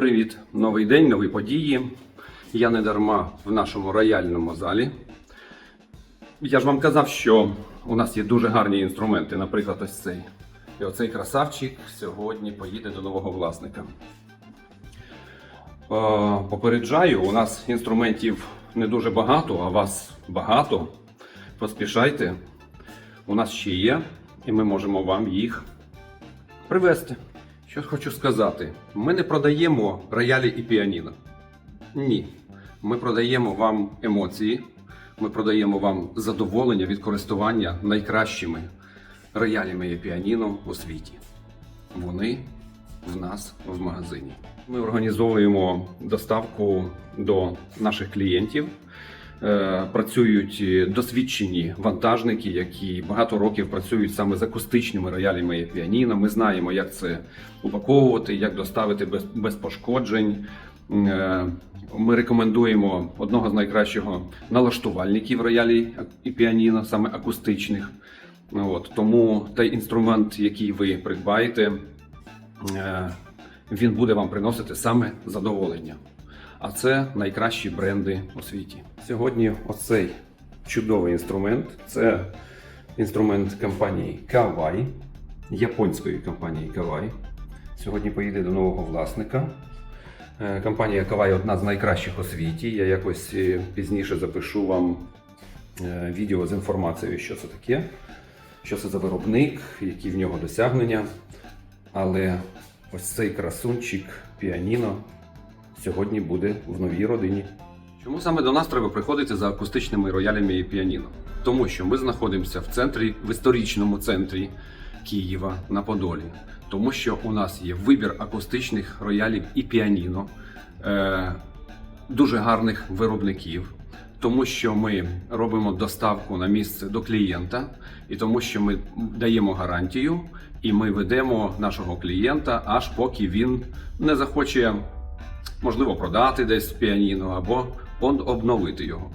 Привіт! Новий день, нові події. Я не дарма в нашому рояльному залі. Я ж вам казав, що у нас є дуже гарні інструменти, наприклад, ось цей. І оцей красавчик сьогодні поїде до нового власника. Е, Попереджаю, у нас інструментів не дуже багато, а вас багато. Поспішайте. У нас ще є, і ми можемо вам їх привезти. Що хочу сказати, ми не продаємо роялі і піаніно. Ні. Ми продаємо вам емоції, ми продаємо вам задоволення від користування найкращими роялями і піаніно у світі. Вони в нас в магазині. Ми організовуємо доставку до наших клієнтів. Е, Працюють досвідчені вантажники, які багато років працюють саме з акустичними роялями і піаніно. Ми знаємо, як це упаковувати, як доставити без, без пошкоджень. Е, Ми рекомендуємо одного з найкращих налаштувальників роялі і піаніно, саме акустичних. От, тому той інструмент, який ви придбаєте, е, він буде вам приносити саме задоволення. А це найкращі бренди у світі. Сьогодні оцей чудовий інструмент це інструмент компанії Kawai, японської компанії Kawai. Сьогодні поїде до нового власника. Е, Компанія Kawai одна з найкращих у світі. Я якось е, пізніше запишу вам е, відео з інформацією, що це таке, що це за виробник, які в нього досягнення. Але ось цей красунчик піаніно сьогодні буде в новій родині. Чому саме до нас треба приходити за акустичними роялями і піаніно? Тому що ми знаходимося в центрі, в історичному центрі Києва на Подолі. Тому що у нас є вибір акустичних роялів і піаніно, е, дуже гарних виробників. Тому що ми робимо доставку на місце до клієнта, і тому що ми даємо гарантію, і ми ведемо нашого клієнта, аж поки він не захоче можливо, продати десь піаніно або обновити його.